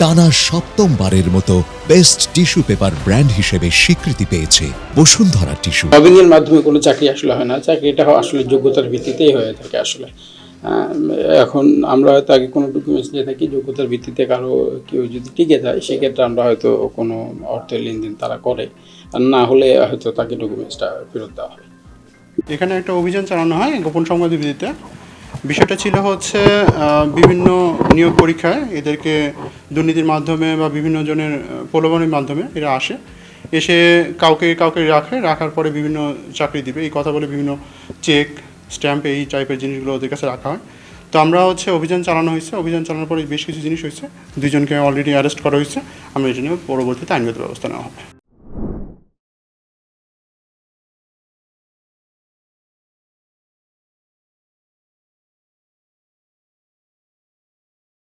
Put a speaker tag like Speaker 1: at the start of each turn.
Speaker 1: টানা সপ্তমবারের মতো best tissue paper brand হিসেবে স্বীকৃতি পেয়েছে বসুন্ধরা টিস্যু।
Speaker 2: লবিং এর মাধ্যমে কোনো চাকরি আসলে হয় না চাকরিটা আসলে যোগ্যতার ভিত্তিতেই হয়ে থাকে আসলে। এখন আমরা হয়তো আগে কোনো ডকুমেন্টস দিয়ে থাকি যোগ্যতার ভিত্তিতে কারও কেউ যদি টিকে যায় সেক্ষেত্রে আমরা হয়তো কোনো অর্থের লেনদেন তারা করে। আর না হলে হয়তো তাকে ডকুমেন্টসটা ফেরত দেওয়া হয়।
Speaker 3: এখানে একটা অভিযান চালানো হয় গোপন সংবাদ ভিত্তিতে বিষয়টা ছিল হচ্ছে বিভিন্ন নিয়োগ পরীক্ষায় এদেরকে দুর্নীতির মাধ্যমে বা বিভিন্ন জনের প্রলোভনের মাধ্যমে এরা আসে। এসে কাউকে কাউকে রাখে, রাখার পরে বিভিন্ন চাকরি দিবে। এই কথা বলে বিভিন্ন চেক, স্ট্যাম্প, এই টাইপের জিনিসগুলো ওদের কাছে রাখা হয়। তো আমরা হচ্ছে অভিযান চালানো হয়েছে। অভিযান চালানোর পরে বেশ কিছু জিনিস হয়েছে। দুজনকে অলরেডি অ্যারেস্ট করা হয়েছে। আমরা এই জন্য পরবর্তীতে আইনগত ব্যবস্থা নেওয়া হবে।